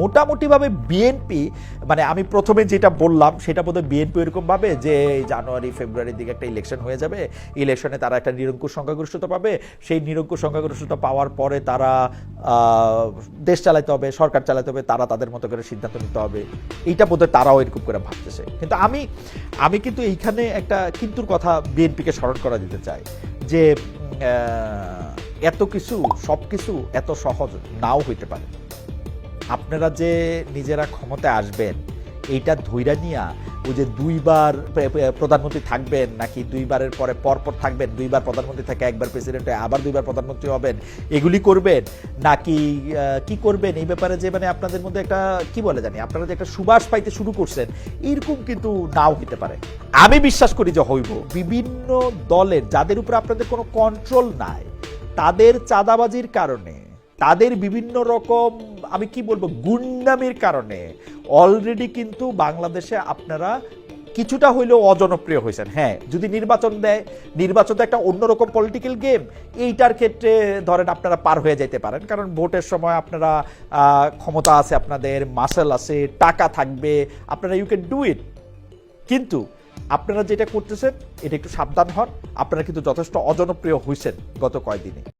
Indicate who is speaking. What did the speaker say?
Speaker 1: মোটামুটিভাবে বিএনপি মানে আমি প্রথমে যেটা বললাম, সেটা বোধহয় বিএনপি এরকম ভাবে যে জানুয়ারি, ফেব্রুয়ারির দিকে একটা ইলেকশন হয়ে যাবে। ইলেকশনে তারা একটা নিরঙ্কুশ সংখ্যাগরিষ্ঠতা পাবে। সেই নিরঙ্কুশ সংখ্যাগরিষ্ঠতা পাওয়ার পরে তারা দেশ চালাতে হবে, সরকার চালাতে হবে, তারা তাদের মতো করে সিদ্ধান্ত নিতে হবে। এইটা বোধহয় তারাও এরকম করে ভাবতেছে। কিন্তু আমি আমি কিন্তু এইখানে একটা কিন্তুর কথা বিএনপিকে স্মরণ করা দিতে চাই যে এত কিছু সব কিছু এত সহজ নাও হইতে পারে। আপনারা যে নিজেরা ক্ষমতায় আসবেন, এইটা ধৈরা নিয়া ওই যে দুইবার প্রে- প্রে- প্রধানমন্ত্রী থাকবেন নাকি দুইবারের পরে পরপর থাকবেন, দুইবার প্রধানমন্ত্রী থাকে, একবার প্রেসিডেন্ট হয়ে আবার দুইবার প্রধানমন্ত্রী হবেন, এগুলি করবেন নাকি কি করবেন? এই ব্যাপারে যে মানে আপনাদের মধ্যে একটা, কি বলে জানি, আপনারা যে একটা সুবাস পাইতে শুরু করছেন, এরকম কিন্তু নাও হতে পারে। আমি বিশ্বাস করি যে হইব। বিভিন্ন দলের, যাদের উপর আপনাদের কোনো কন্ট্রোল নাই, তাদের চাঁদাবাজির কারণে তাদের বিভিন্ন রকম, আমি কি বলব, গুন্ডামির কারণে অলরেডি কিন্তু বাংলাদেশে আপনারা কিছুটা হইলেও অজনপ্রিয় হয়েছেন। হ্যাঁ যদি নির্বাচন দেয়, নির্বাচন তো একটা অন্যরকম পলিটিক্যাল গেম এইটার ক্ষেত্রে ধরেন আপনারা পার হয়ে যেতে পারেন। কারণ ভোটের সময় আপনারা ক্ষমতা আছে আপনাদের মাসেল আছে, টাকা থাকবে, আপনারা ইউ ক্যান ডু ইট কিন্তু আপনারা যেটা করতেছেন, এটা একটু সাবধান হন, আপনারা কিন্তু যথেষ্ট অজনপ্রিয় হয়েছেন গত কয়েকদিনে